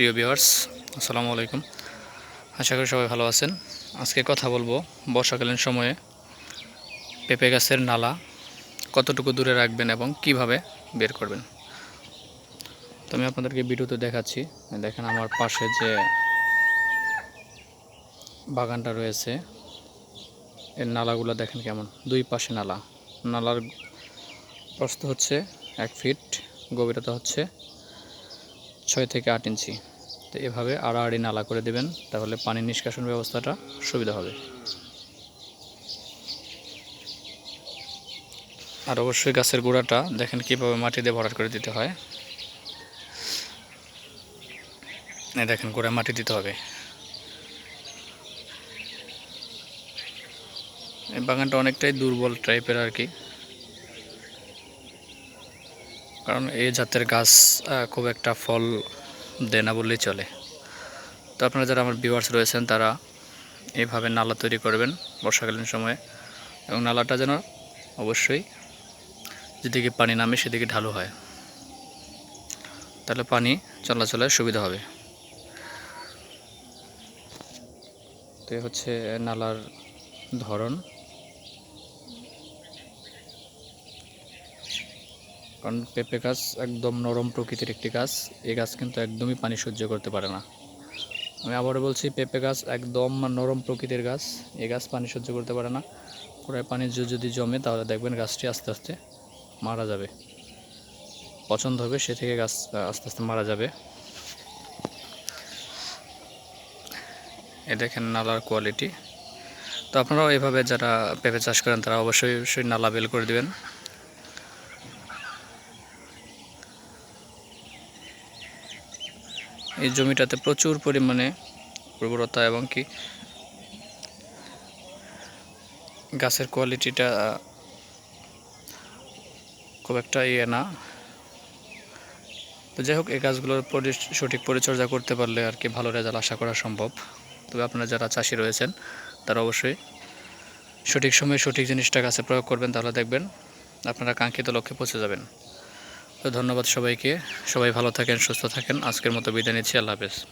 প্রিয় ভিউয়ার্স, আসসালামু আলাইকুম। আশা করি সবাই ভালো আছেন। আজকে কথা বলব বর্ষাকালীন সময়ে পেঁপে গাছের নালা কতটুকু দূরে রাখবেন এবং কীভাবে বের করবেন। তো আমি আপনাদেরকে ভিডিওতে দেখাচ্ছি। দেখেন আমার পাশে যে বাগানটা রয়েছে, এর নালাগুলো দেখেন কেমন। দুই পাশে নালা। নালার প্রস্থ হচ্ছে এক ফিট, গভীরতা হচ্ছে ছয় থেকে আট ইঞ্চি। তো এভাবে আড়াআড়ি নালা করে দেবেন, তাহলে পানি নিষ্কাশন ব্যবস্থাটা সুবিধা হবে। আর অবশ্যই গাছের গোড়াটা দেখেন কীভাবে মাটি দিয়ে ভরাট করে দিতে হয়। দেখেন গোড়ায় মাটি দিতে হবে। এই বাগানটা অনেকটাই দুর্বল টাইপের আর কি। কারণ এই জাতের গাছ খুব একটা ফল দেয় না বললেই চলে। তো আপনারা যারা আমার ভিউয়ার্স রয়েছেন, তারা এইভাবে নালা তৈরি করবেন বর্ষাকালীন সময়ে এবং নালাটা যেন অবশ্যই যেদিকে পানি নামে সেদিকে ঢালু হয়। তাহলে পানি চলাচলের সুবিধা হবে। তো হচ্ছে নালার ধরন। কারণ পেঁপে গাছ একদম নরম প্রকৃতির একটি গাছ এই গাছ কিন্তু একদমই পানি সহ্য করতে পারে না। আমি আবারও বলছি, পেঁপে গাছ একদম নরম প্রকৃতির গাছ এই গাছ পানি সহ্য করতে পারে না। পুরাই পানি যদি জমে, তাহলে দেখবেন গাছটি আস্তে আস্তে মারা যাবে। পছন্দ হবে সে থেকে গাছ আস্তে আস্তে মারা যাবে। এ দেখেন নালার কোয়ালিটি তো আপনারাও এভাবে যারা পেঁপে চাষ করেন, তারা অবশ্যই অবশ্যই নালা বেল করে দিবেন। এই জমিটাতে প্রচুর পরিমাণে উর্বরতা এবং কি গাছের কোয়ালিটিটা খুব একটা ইয়ে না। তো যাই হোক, এই গাছগুলোর সঠিক পরিচর্যা করতে পারলে আর কি ভালো রেজাল্ট আশা করা সম্ভব। তবে আপনারা যারা চাষি রয়েছেন, তারা অবশ্যই সঠিক সময়ে সঠিক জিনিসটা গাছে প্রয়োগ করবেন, তাহলে দেখবেন আপনারা কাঙ্ক্ষিত লক্ষ্যে পৌঁছে যাবেন। তো ধন্যবাদ সবাইকে। সবাই ভালো থাকেন সুস্থ থাকেন। আজকের মতো বিদায় নিচ্ছি। আল্লাহ হাফেজ।